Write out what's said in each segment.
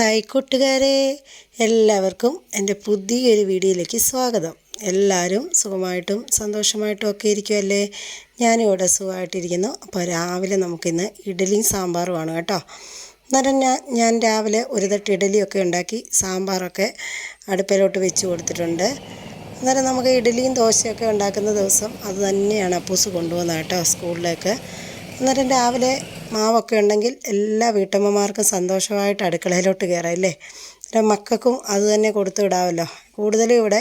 Hi കൂട്ടുകാരെ എല്ലാവർക്കും എന്റെ പുതിയൊരു വീഡിയോയിലേക്ക് സ്വാഗതം. എല്ലാവരും സുഖമായിട്ടും സന്തോഷമായിട്ടും ഒക്കെ ഇരിക്കുമല്ലേ ഞാനിവിടെ സുഖമായിട്ടിരിക്കുന്നു. അപ്പോൾ രാവിലെ നമുക്കിന്ന് ഇഡലിയും സാമ്പാറുമാണ് കേട്ടോ. അന്നേരം ഞാൻ ഞാൻ രാവിലെ ഒരു തട്ട് ഇഡലിയൊക്കെ ഉണ്ടാക്കി സാമ്പാറൊക്കെ അടുപ്പിലോട്ട് വെച്ച് കൊടുത്തിട്ടുണ്ട്. അന്നേരം നമുക്ക് ഇഡലിയും ദോശയൊക്കെ ഉണ്ടാക്കുന്ന ദിവസം അത് തന്നെയാണ് അപ്പൂസ് കൊണ്ടുപോകുന്നത് കേട്ടോ സ്കൂളിലേക്ക്. അന്നേരം രാവിലെ മാവൊക്കെ ഉണ്ടെങ്കിൽ എല്ലാ വീട്ടമ്മമാർക്കും സന്തോഷമായിട്ട് അടുക്കളയിലോട്ട് കയറാം അല്ലേ? അന്നേരം മക്കൾക്കും അത് തന്നെ കൊടുത്തു വിടാമല്ലോ. കൂടുതലും ഇവിടെ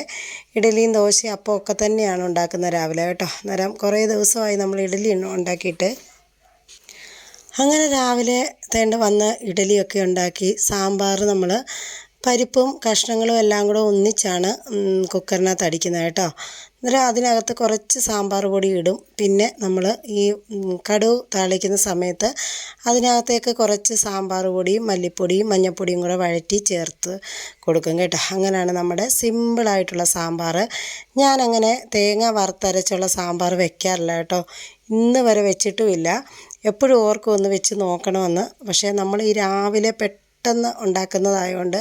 ഇഡലിയും ദോശയും അപ്പം ഒക്കെ തന്നെയാണ് ഉണ്ടാക്കുന്നത് രാവിലെ കേട്ടോ. അന്നേരം കുറേ ദിവസമായി നമ്മൾ ഇഡലി ഉണ്ടാക്കിയിട്ട്. അങ്ങനെ രാവിലെ തേണ്ട വന്ന് ഇഡലിയൊക്കെ ഉണ്ടാക്കി സാമ്പാർ നമ്മൾ പരിപ്പും കഷ്ണങ്ങളും എല്ലാം കൂടെ ഒന്നിച്ചാണ് കുക്കറിനകത്ത് അടിക്കുന്നത് കേട്ടോ. അന്നേരം അതിനകത്ത് കുറച്ച് സാമ്പാർ പൊടി ഇടും. പിന്നെ നമ്മൾ ഈ കടുവ് താളിക്കുന്ന സമയത്ത് അതിനകത്തേക്ക് കുറച്ച് സാമ്പാർ പൊടിയും മല്ലിപ്പൊടിയും മഞ്ഞൾപ്പൊടിയും കൂടെ വഴറ്റി ചേർത്ത് കൊടുക്കും കേട്ടോ. അങ്ങനെയാണ് നമ്മുടെ സിമ്പിളായിട്ടുള്ള സാമ്പാർ ഞാനങ്ങനെ തേങ്ങ വറുത്തരച്ചുള്ള സാമ്പാർ വെക്കാറില്ല കേട്ടോ. ഇന്ന് വരെ വെച്ചിട്ടുമില്ല. എപ്പോഴും ഓർക്കും ഒന്ന് വെച്ച് നോക്കണമെന്ന്. പക്ഷേ നമ്മൾ ഈ രാവിലെ പെട്ടെന്ന് ഉണ്ടാക്കുന്നതായതുകൊണ്ട്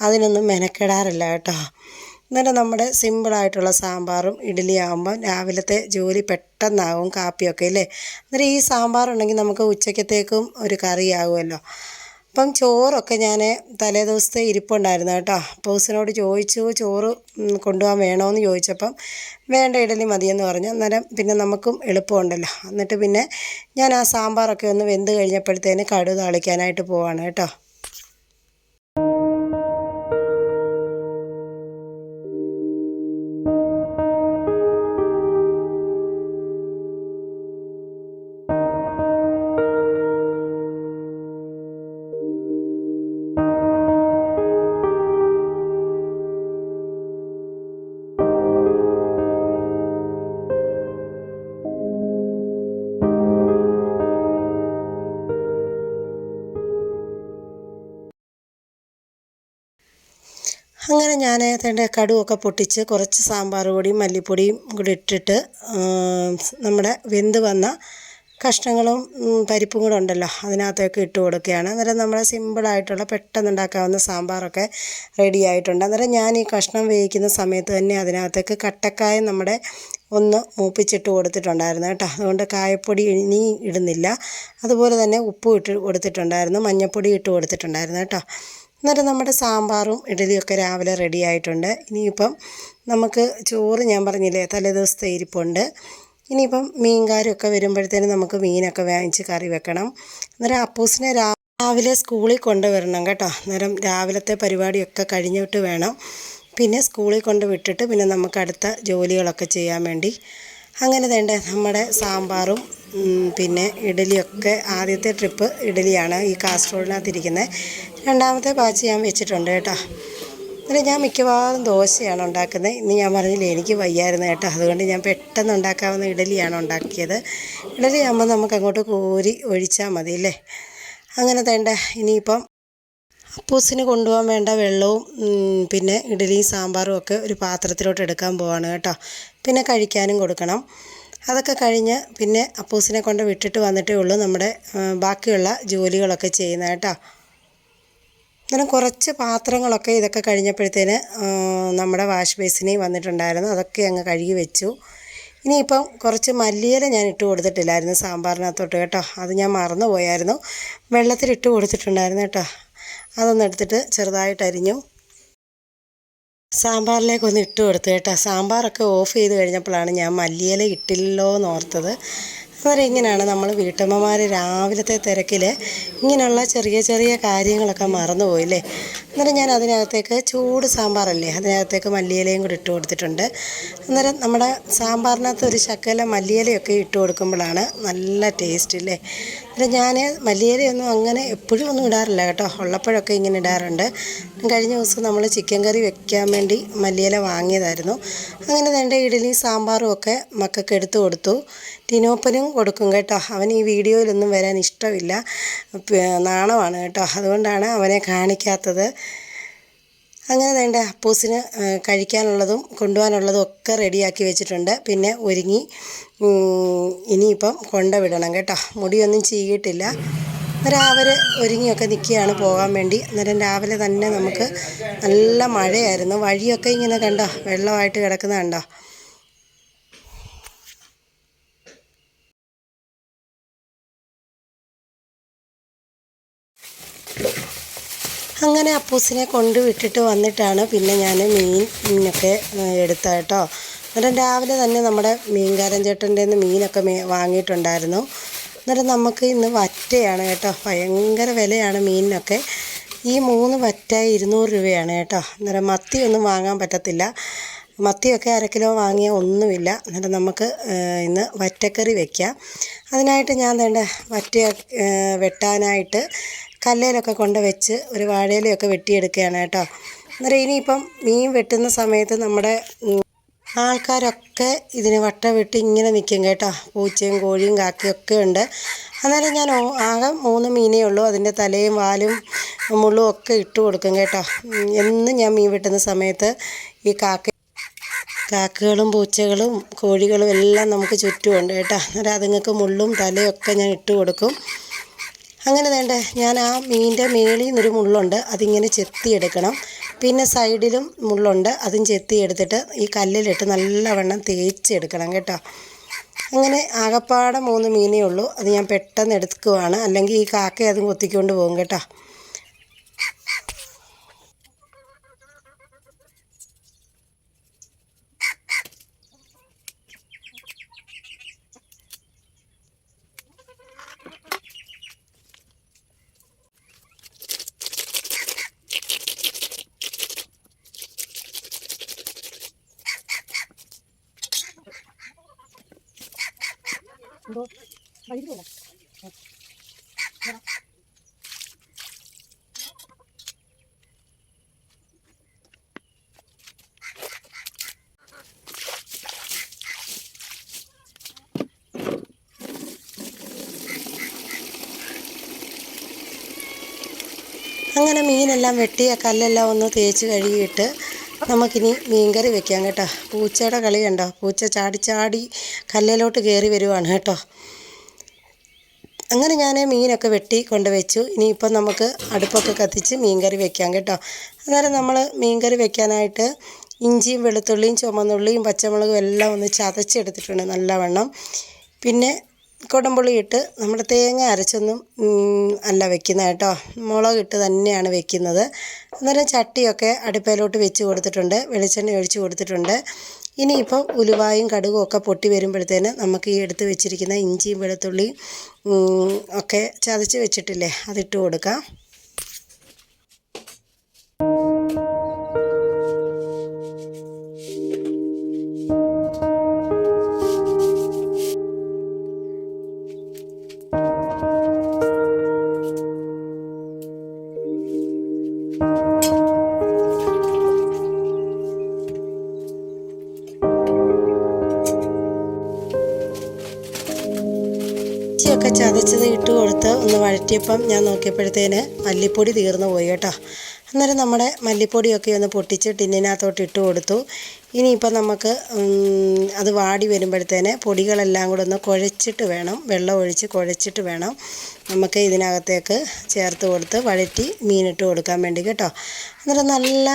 അതിനൊന്നും മെനക്കെടാറില്ല കേട്ടോ. അന്നേരം നമ്മുടെ സിമ്പിളായിട്ടുള്ള സാമ്പാറും ഇഡ്ഡലി ആകുമ്പോൾ രാവിലത്തെ ജോലി പെട്ടെന്നാകും കാപ്പിയൊക്കെ അല്ലേ? അന്നേരം ഈ സാമ്പാറുണ്ടെങ്കിൽ നമുക്ക് ഉച്ചക്കത്തേക്കും ഒരു കറിയാകുമല്ലോ അപ്പം ചോറൊക്കെ ഞാൻ തലേ ദിവസത്തെ ഇരിപ്പുണ്ടായിരുന്നു കേട്ടോ. പൗസിനോട് ചോദിച്ചു ചോറ് കൊണ്ടുപോകാൻ വേണമെന്ന് ചോദിച്ചപ്പം വേണ്ട ഇഡലി മതിയെന്ന് പറഞ്ഞു. അന്നേരം പിന്നെ നമുക്കും എളുപ്പമുണ്ടല്ലോ. എന്നിട്ട് പിന്നെ ഞാൻ ആ സാമ്പാറൊക്കെ ഒന്ന് വെന്ത് കഴിഞ്ഞപ്പോഴത്തേന് കടു താളിക്കാനായിട്ട് പോവാണ് കേട്ടോ. അങ്ങനെ ഞാൻ അതിന്റെ കടുവൊക്കെ പൊട്ടിച്ച് കുറച്ച് സാമ്പാർ പൊടിയും മല്ലിപ്പൊടിയും കൂടി ഇട്ടിട്ട് നമ്മുടെ വെന്ത് വന്ന കഷ്ണങ്ങളും പരിപ്പും കൂടെ ഉണ്ടല്ലോ അതിനകത്തേക്ക് ഇട്ട് കൊടുക്കുകയാണ്. അന്നേരം നമ്മളെ സിമ്പിളായിട്ടുള്ള പെട്ടെന്ന് ഉണ്ടാക്കാവുന്ന സാമ്പാറൊക്കെ റെഡി ആയിട്ടുണ്ട്. അന്നേരം ഞാൻ ഈ കഷ്ണം വേവിക്കുന്ന സമയത്ത് തന്നെ അതിനകത്തേക്ക് കട്ടക്കായ നമ്മുടെ ഒന്ന് മൂപ്പിച്ചിട്ട് കൊടുത്തിട്ടുണ്ടായിരുന്നു കേട്ടോ. അതുകൊണ്ട് കായപ്പൊടി ഇനി ഇടുന്നില്ല. അതുപോലെ തന്നെ ഉപ്പും ഇട്ട് കൊടുത്തിട്ടുണ്ടായിരുന്നു മഞ്ഞൾപ്പൊടി ഇട്ട് കൊടുത്തിട്ടുണ്ടായിരുന്നു കേട്ടോ. എന്നിട്ട് നമ്മുടെ സാമ്പാറും ഇഡലിയൊക്കെ രാവിലെ റെഡി ആയിട്ടുണ്ട്. ഇനിയിപ്പം നമുക്ക് ചോറ് ഞാൻ പറഞ്ഞില്ലേ തലേദിവസത്തെ ഇരിപ്പുണ്ട്. ഇനിയിപ്പം മീൻകാരൊക്കെ വരുമ്പോഴത്തേനും നമുക്ക് മീനൊക്കെ വാങ്ങിച്ച് കറി വെക്കണം. അന്നേരം അപ്പൂസിനെ രാവിലെ സ്കൂളിൽ കൊണ്ടുവരണം കേട്ടോ. അന്നേരം രാവിലത്തെ പരിപാടിയൊക്കെ കഴിഞ്ഞിട്ട് വേണം. പിന്നെ സ്കൂളിൽ കൊണ്ട് വിട്ടിട്ട് പിന്നെ നമുക്ക് അടുത്ത ജോലികളൊക്കെ ചെയ്യാൻ വേണ്ടി. അങ്ങനെ തേണ്ടേ നമ്മുടെ സാമ്പാറും പിന്നെ ഇഡലിയൊക്കെ ആദ്യത്തെ ട്രിപ്പ് ഇഡലിയാണ് ഈ കാസറോളിനകത്തിരിക്കുന്നത് രണ്ടാമത്തെ ബാച്ച് ഞാൻ വെച്ചിട്ടുണ്ട് കേട്ടോ. അങ്ങനെ ഞാൻ മിക്കവാറും ദോശയാണ് ഉണ്ടാക്കുന്നത്. ഇന്ന് ഞാൻ പറഞ്ഞില്ലേ എനിക്ക് വയ്യായിരുന്നു കേട്ടോ. അതുകൊണ്ട് ഞാൻ പെട്ടെന്ന് ഉണ്ടാക്കാവുന്ന ഇഡലിയാണ് ഉണ്ടാക്കിയത്. ഇഡലി ആകുമ്പോൾ നമുക്ക് അങ്ങോട്ട് കോരി ഒഴിച്ചാൽ മതി അല്ലേ? അങ്ങനെ തേണ്ട. ഇനിയിപ്പം അപ്പൂസിന് കൊണ്ടുപോകാൻ വേണ്ട വെള്ളവും പിന്നെ ഇഡലിയും സാമ്പാറും ഒക്കെ ഒരു പാത്രത്തിലോട്ട് എടുക്കാൻ പോവാണ് കേട്ടോ. പിന്നെ കഴിക്കാനും കൊടുക്കണം. അതൊക്കെ കഴിഞ്ഞ് പിന്നെ അപ്പൂസിനെ കൊണ്ട് വിട്ടിട്ട് വന്നിട്ടേ ഉള്ളൂ നമ്മുടെ ബാക്കിയുള്ള ജോലികളൊക്കെ ചെയ്യുന്നത് കേട്ടോ. അങ്ങനെ കുറച്ച് പാത്രങ്ങളൊക്കെ ഇതൊക്കെ കഴിഞ്ഞപ്പോഴത്തേന് നമ്മുടെ വാഷ് ബേസിനി വന്നിട്ടുണ്ടായിരുന്നു. അതൊക്കെ അങ്ങ് കഴുകി വെച്ചു. ഇനിയിപ്പം കുറച്ച് മല്ലിയില ഞാൻ ഇട്ട് കൊടുത്തിട്ടില്ലായിരുന്നു സാമ്പാറിനകത്തോട്ട് കേട്ടോ. അത് ഞാൻ മറന്നു പോയായിരുന്നു. വെള്ളത്തിലിട്ട് കൊടുത്തിട്ടുണ്ടായിരുന്നു കേട്ടോ. അതൊന്നെടുത്തിട്ട് ചെറുതായിട്ട് അരിഞ്ഞു. സാമ്പാറിലേക്ക് ഒന്ന് ഇട്ട് കൊടുത്തു കേട്ടോ. സാമ്പാറൊക്കെ ഓഫ് ചെയ്ത് കഴിഞ്ഞപ്പോഴാണ് ഞാൻ മല്ലിയില ഇട്ടില്ലല്ലോ എന്ന് ഓർത്തത്. അന്നേരം ഇങ്ങനെയാണ് നമ്മൾ വീട്ടമ്മമാർ രാവിലത്തെ തിരക്കിൽ ഇങ്ങനെയുള്ള ചെറിയ ചെറിയ കാര്യങ്ങളൊക്കെ മറന്നുപോയില്ലേ അന്നേരം ഞാൻ അതിനകത്തേക്ക് ചൂട് സാമ്പാറല്ലേ അതിനകത്തേക്ക് മല്ലിയിലയും കൂടി ഇട്ട് കൊടുത്തിട്ടുണ്ട്. അന്നേരം നമ്മുടെ സാമ്പാറിനകത്ത് ഒരു ശക്കല മല്ലിയിലയൊക്കെ ഇട്ട് കൊടുക്കുമ്പോഴാണ് നല്ല ടേസ്റ്റ് അല്ലേ അന്നേരം ഞാൻ മല്ലിയിലയൊന്നും അങ്ങനെ എപ്പോഴും ഒന്നും ഇടാറില്ല കേട്ടോ. ഉള്ളപ്പോഴൊക്കെ ഇങ്ങനെ ഇടാറുണ്ട്. കഴിഞ്ഞ ദിവസം നമ്മൾ ചിക്കൻ കറി വെക്കാൻ വേണ്ടി മല്ലിയില വാങ്ങിയതായിരുന്നു. അങ്ങനെ തന്നെ ഇഡലിയും സാമ്പാറും ഒക്കെ മക്കൾക്ക് എടുത്തു കൊടുത്തു. ടിനോപ്പനും കൊടുക്കും കേട്ടോ. അവൻ ഈ വീഡിയോയിലൊന്നും വരാൻ ഇഷ്ടമില്ല. നാണമാണ് കേട്ടോ. അതുകൊണ്ടാണ് അവനെ കാണിക്കാത്തത്. അങ്ങനെ വേണ്ട അപ്പൂസിന് കഴിക്കാനുള്ളതും കൊണ്ടുപോകാനുള്ളതും ഒക്കെ റെഡിയാക്കി വെച്ചിട്ടുണ്ട്. പിന്നെ ഒരുങ്ങി ഇനിയിപ്പം കൊണ്ടുവിടണം കേട്ടോ. മുടിയൊന്നും ചീകിയിട്ടില്ല. അന്നേരം അവർ ഒരുങ്ങിയൊക്കെ നിൽക്കുകയാണ് പോകാൻ വേണ്ടി. അന്നേരം രാവിലെ തന്നെ നമുക്ക് നല്ല മഴയായിരുന്നു. വഴിയൊക്കെ ഇങ്ങനെ കണ്ടോ? വെള്ളമായിട്ട് കിടക്കുന്ന കണ്ടോ? അങ്ങനെ അപ്പൂസിനെ കൊണ്ട് വിട്ടിട്ട് വന്നിട്ടാണ് പിന്നെ ഞാൻ മീൻ മീനൊക്കെ എടുത്ത കേട്ടോ. അന്നേരം രാവിലെ തന്നെ നമ്മുടെ മീൻകാരൻ ചേട്ടന്റെ നിന്ന് മീനൊക്കെ മേ വാങ്ങിയിട്ടുണ്ടായിരുന്നു. അന്നേരം നമുക്ക് ഇന്ന് വറ്റയാണ് കേട്ടോ. ഭയങ്കര വിലയാണ് മീനിനൊക്കെ. ഈ മൂന്ന് വറ്റ ഇരുന്നൂറ് രൂപയാണ് കേട്ടോ. അന്നേരം മത്തിയൊന്നും വാങ്ങാൻ പറ്റത്തില്ല. മത്തിയൊക്കെ അര കിലോ വാങ്ങിയാൽ ഒന്നുമില്ല. എന്നിട്ട് നമുക്ക് ഇന്ന് വറ്റക്കറി വയ്ക്കാം അതിനായിട്ട് ഞാൻ വേണ്ട വറ്റ വെട്ടാനായിട്ട് കല്ലേലൊക്കെ കൊണ്ട് വെച്ച് ഒരു വാഴയിലൊക്കെ വെട്ടിയെടുക്കുകയാണ് കേട്ടോ. അന്നേരം ഇനിയിപ്പം മീൻ വെട്ടുന്ന സമയത്ത് നമ്മുടെ ആൾക്കാരൊക്കെ ഇതിന് വട്ട വെട്ടി ഇങ്ങനെ നിൽക്കും കേട്ടോ. പൂച്ചയും കോഴിയും കാക്കയും ഒക്കെ ഉണ്ട്. അന്നേരം ഞാൻ ആകെ മൂന്ന് മീനേ ഉള്ളൂ. അതിന്റെ തലയും വാലും മുള്ളും ഒക്കെ ഇട്ട് കൊടുക്കും കേട്ടോ. എന്നും ഞാൻ മീൻ വെട്ടുന്ന സമയത്ത് ഈ കാക്ക കാക്കകളും പൂച്ചകളും കോഴികളും എല്ലാം നമുക്ക് ചുറ്റുമുണ്ട് കേട്ടോ. അന്നേരം അതുങ്ങൾക്ക് മുള്ളും തലയൊക്കെ ഞാൻ ഇട്ട് കൊടുക്കും. അങ്ങനെ വേണ്ട ഞാൻ ആ മീനിന്റെ മേളിൽ നിന്നൊരു മുള്ളുണ്ട് അതിങ്ങനെ ചെത്തിയെടുക്കണം. പിന്നെ സൈഡിലും മുള്ളുണ്ട് അതും ചെത്തിയെടുത്തിട്ട് ഈ കല്ലിലിട്ട് നല്ലവണ്ണം തേച്ചെടുക്കണം കേട്ടോ. അങ്ങനെ ആകപ്പാടെ മൂന്ന് മീനേ ഉള്ളൂ. അത് ഞാൻ പെട്ടെന്ന് എടുക്കുവാണ്. അല്ലെങ്കിൽ ഈ കാക്ക അതും കൊത്തിക്കൊണ്ട് പോകും കേട്ടോ. അങ്ങനെ മീനെല്ലാം വെട്ടിയ കല്ലെല്ലാം ഒന്ന് തേച്ച് കഴുകിയിട്ട് നമുക്കിനി മീൻകറി വെക്കാം കേട്ടോ. പൂച്ചയുടെ കളി കണ്ടോ? പൂച്ച ചാടി ചാടി കല്ലിലോട്ട് കയറി വരുവാണ് കേട്ടോ. അങ്ങനെ ഞാൻ മീനൊക്കെ വെട്ടി കൊണ്ട് വെച്ചു ഇനിയിപ്പം നമുക്ക് അടുപ്പൊക്കെ കത്തിച്ച് മീൻ കറി വെക്കാം കേട്ടോ. അന്നേരം നമ്മൾ മീൻ കറി വെക്കാനായിട്ട് ഇഞ്ചിയും വെളുത്തുള്ളിയും ചുമന്നുള്ളിയും പച്ചമുളകും എല്ലാം ഒന്ന് ചതച്ചെടുത്തിട്ടുണ്ട് നല്ലവണ്ണം. പിന്നെ കുടംപുളി ഇട്ട് നമ്മൾ തേങ്ങ അരച്ചൊന്നും അല്ല വെക്കുന്നത് കേട്ടോ. മുളകിട്ട് തന്നെയാണ് വെക്കുന്നത്. അന്നേരം ചട്ടിയൊക്കെ അടുപ്പയിലോട്ട് വെച്ച് കൊടുത്തിട്ടുണ്ട്. വെളിച്ചെണ്ണ ഒഴിച്ച് കൊടുത്തിട്ടുണ്ട്. ഇനിയിപ്പോൾ ഉലുവായും കടുകും ഒക്കെ പൊട്ടി വരുമ്പോഴത്തേന് നമുക്ക് ഈ എടുത്ത് വെച്ചിരിക്കുന്ന ഇഞ്ചിയും വെളുത്തുള്ളിയും ഒക്കെ ചതച്ച് വെച്ചിട്ടില്ലേ അതിട്ട് കൊടുക്കാം. ഇഞ്ചിയൊക്കെ ചതച്ചത് ഇട്ട് കൊടുത്ത് ഒന്ന് വഴറ്റിയപ്പം ഞാൻ നോക്കിയപ്പോഴത്തേന് മല്ലിപ്പൊടി തീർന്നു പോയി കേട്ടോ. അന്നേരം നമ്മുടെ മല്ലിപ്പൊടിയൊക്കെ ഒന്ന് പൊട്ടിച്ച് ടിന്നിനകത്തോട്ട് ഇട്ട് കൊടുത്തു. ഇനിയിപ്പോൾ നമുക്ക് അത് വാടി വരുമ്പോഴത്തേന് പൊടികളെല്ലാം കൂടെ ഒന്ന് കുഴച്ചിട്ട് വേണം വെള്ളം ഒഴിച്ച് കുഴച്ചിട്ട് വേണം നമുക്ക് ഇതിനകത്തേക്ക് ചേർത്ത് കൊടുത്ത് വഴറ്റി മീനിട്ട് കൊടുക്കാൻ വേണ്ടി കേട്ടോ. അന്നേരം നല്ല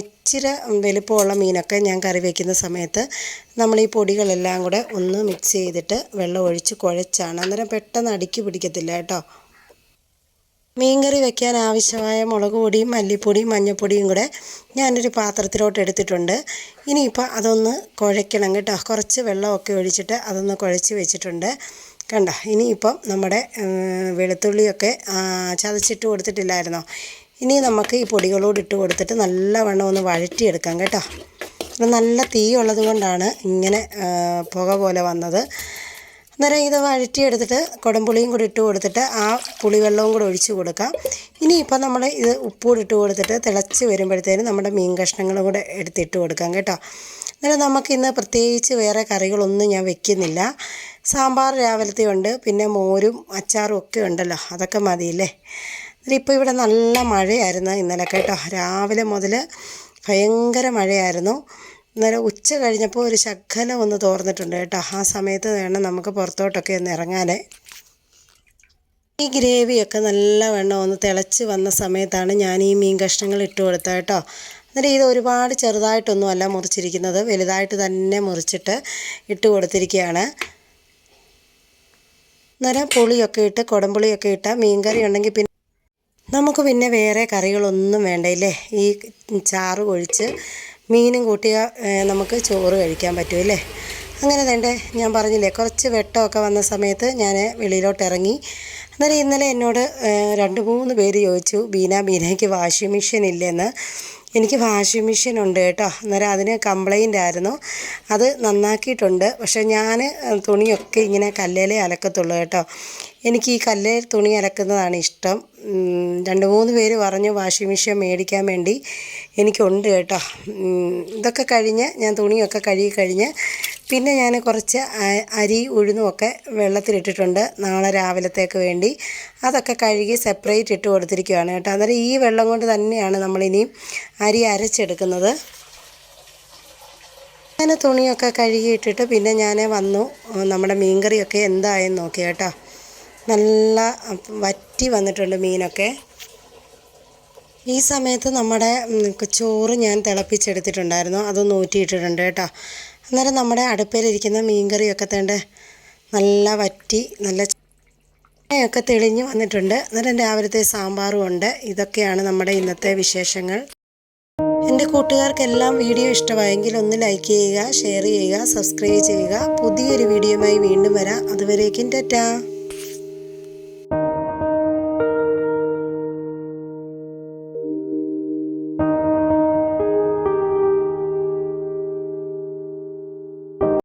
ഇച്ചിരി വലുപ്പമുള്ള മീനൊക്കെ ഞാൻ കറി വയ്ക്കുന്ന സമയത്ത് നമ്മൾ ഈ പൊടികളെല്ലാം കൂടെ ഒന്ന് മിക്സ് ചെയ്തിട്ട് വെള്ളം ഒഴിച്ച് കുഴച്ചാണ്. അന്നേരം പെട്ടെന്ന് അടുക്കി പിടിക്കത്തില്ല കേട്ടോ. മീൻകറി വെക്കാൻ ആവശ്യമായ മുളക് പൊടിയും മല്ലിപ്പൊടിയും മഞ്ഞൾപ്പൊടിയും കൂടെ ഞാനൊരു പാത്രത്തിലോട്ട് എടുത്തിട്ടുണ്ട്. ഇനിയിപ്പോൾ അതൊന്ന് കുഴയ്ക്കണം കേട്ടോ. കുറച്ച് വെള്ളമൊക്കെ ഒഴിച്ചിട്ട് അതൊന്ന് കുഴച്ച് വെച്ചിട്ടുണ്ട്. കണ്ട? ഇനിയിപ്പം നമ്മുടെ വെളുത്തുള്ളിയൊക്കെ ചതച്ചിട്ട് കൊടുത്തിട്ടില്ലായിരുന്നോ? ഇനി നമുക്ക് ഈ പൊടികളോട് ഇട്ട് കൊടുത്തിട്ട് നല്ലവണ്ണം ഒന്ന് വഴറ്റിയെടുക്കാം കേട്ടോ. നല്ല തീ ഉള്ളത് കൊണ്ടാണ് ഇങ്ങനെ പുക പോലെ വന്നത്. അന്നേരം ഇത് വഴറ്റിയെടുത്തിട്ട് കുടംപുളിയും കൂടി ഇട്ട് കൊടുത്തിട്ട് ആ പുളിവെള്ളവും കൂടി ഒഴിച്ച് കൊടുക്കാം. ഇനി ഇനിയിപ്പോൾ നമ്മൾ ഇത് ഉപ്പൂടി ഇട്ട് കൊടുത്തിട്ട് തിളച്ച് വരുമ്പോഴത്തേനും നമ്മുടെ മീൻ കഷ്ണങ്ങളും കൂടെ എടുത്തിട്ട് കൊടുക്കാം കേട്ടോ. അന്നേരം നമുക്കിന്ന് പ്രത്യേകിച്ച് വേറെ കറികളൊന്നും ഞാൻ വെക്കുന്നില്ല. സാമ്പാർ രാവിലത്തെ ഉണ്ട് പിന്നെ മോരും അച്ചാറും ഒക്കെ ഉണ്ടല്ലോ അതൊക്കെ മതിയില്ലേ? ഇപ്പോൾ ഇവിടെ നല്ല മഴയായിരുന്നു ഇന്നലെ കേട്ടോ. രാവിലെ മുതൽ ഭയങ്കര മഴയായിരുന്നു. അന്നേരം ഉച്ച കഴിഞ്ഞപ്പോൾ ഒരു ശകലം ഒന്ന് തോർന്നിട്ടുണ്ട് കേട്ടോ. ആ സമയത്ത് വേണം നമുക്ക് പുറത്തോട്ടൊക്കെ ഒന്ന് ഇറങ്ങാൻ ഈ ഗ്രേവിയൊക്കെ നല്ലവണ്ണം ഒന്ന് തിളച്ച് വന്ന സമയത്താണ് ഞാൻ ഈ മീൻ കഷ്ണങ്ങൾ ഇട്ട് കൊടുത്തത് കേട്ടോ. എന്നിട്ട് ഇത് ഒരുപാട് ചെറുതായിട്ടൊന്നുമല്ല മുറിച്ചിരിക്കുന്നത്. വലുതായിട്ട് തന്നെ മുറിച്ചിട്ട് ഇട്ട് കൊടുത്തിരിക്കുകയാണ്. അന്നേരം പുളിയൊക്കെ ഇട്ട് കുടംപുളിയൊക്കെ ഇട്ട മീൻകറി ഉണ്ടെങ്കിൽ പിന്നെ നമുക്ക് പിന്നെ വേറെ കറികളൊന്നും വേണ്ടയില്ലേ ഈ ചാറ് ഒഴിച്ച് മീനും കൂട്ടിയ നമുക്ക് ചോറ് കഴിക്കാൻ പറ്റുമല്ലേ അങ്ങനെ തന്നെ ഞാൻ പറഞ്ഞില്ലേ കുറച്ച് വെട്ടമൊക്കെ വന്ന സമയത്ത് ഞാൻ വെളിയിലോട്ട് ഇറങ്ങി അന്നേരം ഇന്നലെ എന്നോട് രണ്ട് മൂന്ന് പേര് ചോദിച്ചു ബീന ബീനയ്ക്ക് വാഷിംഗ് മെഷീൻ ഇല്ലെന്ന്? എനിക്ക് വാഷിംഗ് മെഷീൻ ഉണ്ട് കേട്ടോ. അന്നേരം അതിന് കംപ്ലൈന്റ് ആയിരുന്നു. അത് നന്നാക്കിയിട്ടുണ്ട്. പക്ഷേ ഞാൻ തുണിയൊക്കെ ഇങ്ങനെ കല്ലേലേ അലക്കത്തുള്ളൂ കേട്ടോ. എനിക്ക് ഈ കല്ല് തുണി അലക്കുന്നതാണ് ഇഷ്ടം. രണ്ട് മൂന്ന് പേര് പറഞ്ഞു വാഷിംഗ് മെഷീൻ മേടിക്കാൻ വേണ്ടി എനിക്കുണ്ട് കേട്ടോ. ഇതൊക്കെ കഴിഞ്ഞ് ഞാൻ തുണിയൊക്കെ കഴുകി കഴിഞ്ഞ് പിന്നെ ഞാൻ കുറച്ച് അരി ഉഴുന്നുമൊക്കെ വെള്ളത്തിലിട്ടിട്ടുണ്ട് നാളെ രാവിലത്തേക്ക് വേണ്ടി. അതൊക്കെ കഴുകി സെപ്പറേറ്റ് ഇട്ട് കൊടുത്തിരിക്കുകയാണ് കേട്ടോ. അന്നേരം ഈ വെള്ളം കൊണ്ട് തന്നെയാണ് നമ്മളിനിയും അരി അരച്ചെടുക്കുന്നത്. ഞാൻ തുണിയൊക്കെ കഴുകിയിട്ടിട്ട് പിന്നെ ഞാൻ വന്നു. നമ്മുടെ മീൻകറിയൊക്കെ എന്തായെന്ന് നോക്കി കേട്ടോ. നല്ല വറ്റി വന്നിട്ടുണ്ട് മീനൊക്കെ. ഈ സമയത്ത് നമ്മുടെ ചോറ് ഞാൻ തിളപ്പിച്ചെടുത്തിട്ടുണ്ടായിരുന്നു. അതൊന്ന് ഊറ്റിയിട്ടിട്ടുണ്ട് കേട്ടോ. അന്നേരം നമ്മുടെ അടുപ്പിലിരിക്കുന്ന മീൻകറിയൊക്കെ തേണ്ട നല്ല വറ്റി നല്ല ഒക്കെ തെളിഞ്ഞ് വന്നിട്ടുണ്ട്. അന്നേരം രാവിലത്തെ സാമ്പാറും ഉണ്ട്. ഇതൊക്കെയാണ് നമ്മുടെ ഇന്നത്തെ വിശേഷങ്ങൾ. എന്റെ കൂട്ടുകാർക്കെല്ലാം വീഡിയോ ഇഷ്ടമായെങ്കിൽ ഒന്ന് ലൈക്ക് ചെയ്യുക ഷെയർ ചെയ്യുക സബ്സ്ക്രൈബ് ചെയ്യുക. പുതിയൊരു വീഡിയോയുമായി വീണ്ടും വരാം. അതുവരേക്കും ടാറ്റാ.